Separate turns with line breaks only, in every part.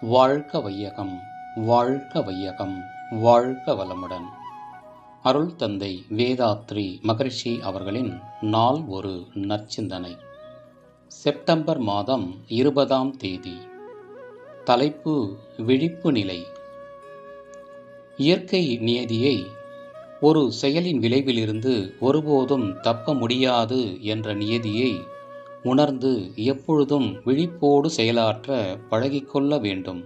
வாழ்க வையகம் வாழ்க வையகம் வாழ்க வளமுடன் அருள் தந்தை வேதாத்ரி மகரிஷி அவர்களின் நாள் ஒரு நற்சிந்தனை. செப்டம்பர் மாதம் இருபதாம் தேதி. தலைப்பு விழிப்பு நிலை. இயற்கை நியதியை ஒரு செயலின் விளைவிலிருந்து ஒருபோதும் தப்ப முடியாது என்ற நியதியை உணர்ந்து எப்பொழுதும் விழிப்போடு செயலாற்ற பழகிக்கொள்ள வேண்டும்.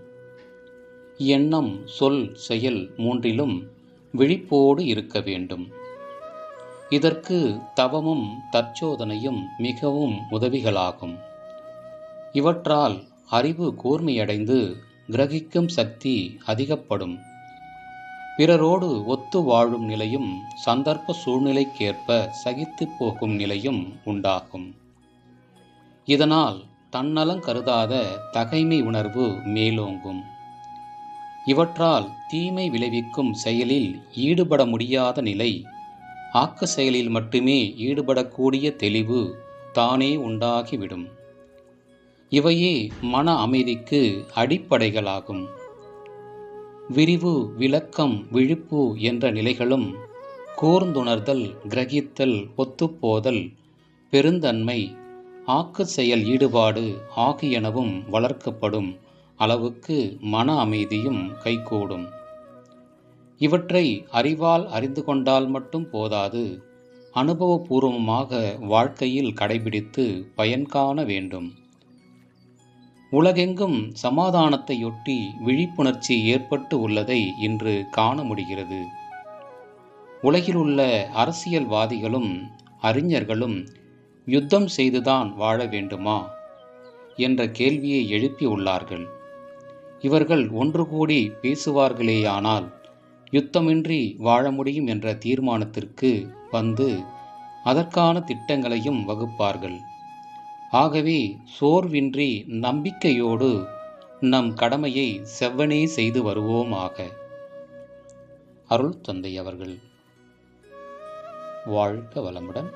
எண்ணம் சொல் செயல் மூன்றிலும் விழிப்போடு இருக்க வேண்டும். இதற்கு தவமும் தற்சோதனையும் மிகவும் உதவிகளாகும். இவற்றால் அறிவு கூர்மையடைந்து கிரகிக்கும் சக்தி அதிகப்படும். பிறரோடு ஒத்து வாழும் நிலையும் சந்தர்ப்ப சூழ்நிலைக்கேற்ப சகித்து போகும் நிலையும் உண்டாகும். இதனால் தன்னலம் கருதாத தகைமை உணர்வு மேலோங்கும். இவற்றால் தீமை விளைவிக்கும் செயலில் ஈடுபட முடியாத நிலை ஆக்க செயலில் மட்டுமே ஈடுபடக்கூடிய தெளிவு தானே உண்டாகிவிடும். இவையே மன அமைதிக்கு அடிப்படைகளாகும். விரிவு விளக்கம் விழிப்பு என்ற நிலைகளும் கூர்ந்துணர்தல் கிரகித்தல் ஒத்துப்போதல் பெருந்தன்மை ஆக்க செயல் ஈடுபாடு ஆகியனவும் வளர்க்கப்படும் அளவுக்கு மன அமைதியும் கைகூடும். இவற்றை அறிவால் அறிந்து கொண்டால் மட்டும் போதாது அனுபவபூர்வமாக வாழ்க்கையில் கடைபிடித்து பயன் காண வேண்டும். உலகெங்கும் சமாதானத்தையொட்டி விழிப்புணர்ச்சி ஏற்பட்டு உள்ளதை இன்று காண முடிகிறது. உலகிலுள்ள அரசியல்வாதிகளும் அறிஞர்களும் யுத்தம் செய்துதான் வாழ வேண்டுமா? என்ற கேள்வியை எழுப்பியுள்ளார்கள் இவர்கள் ஒன்று கூடி பேசுவார்களேயானால் யுத்தமின்றி வாழ முடியும் என்ற தீர்மானத்திற்கு வந்து அதற்கான திட்டங்களையும் வகுப்பார்கள். ஆகவே சோர்வின்றி நம்பிக்கையோடு நம் கடமையை செவ்வனே செய்து வருவோமாக. அருள் தந்தை அவர்கள். வாழ்க வளமுடன்.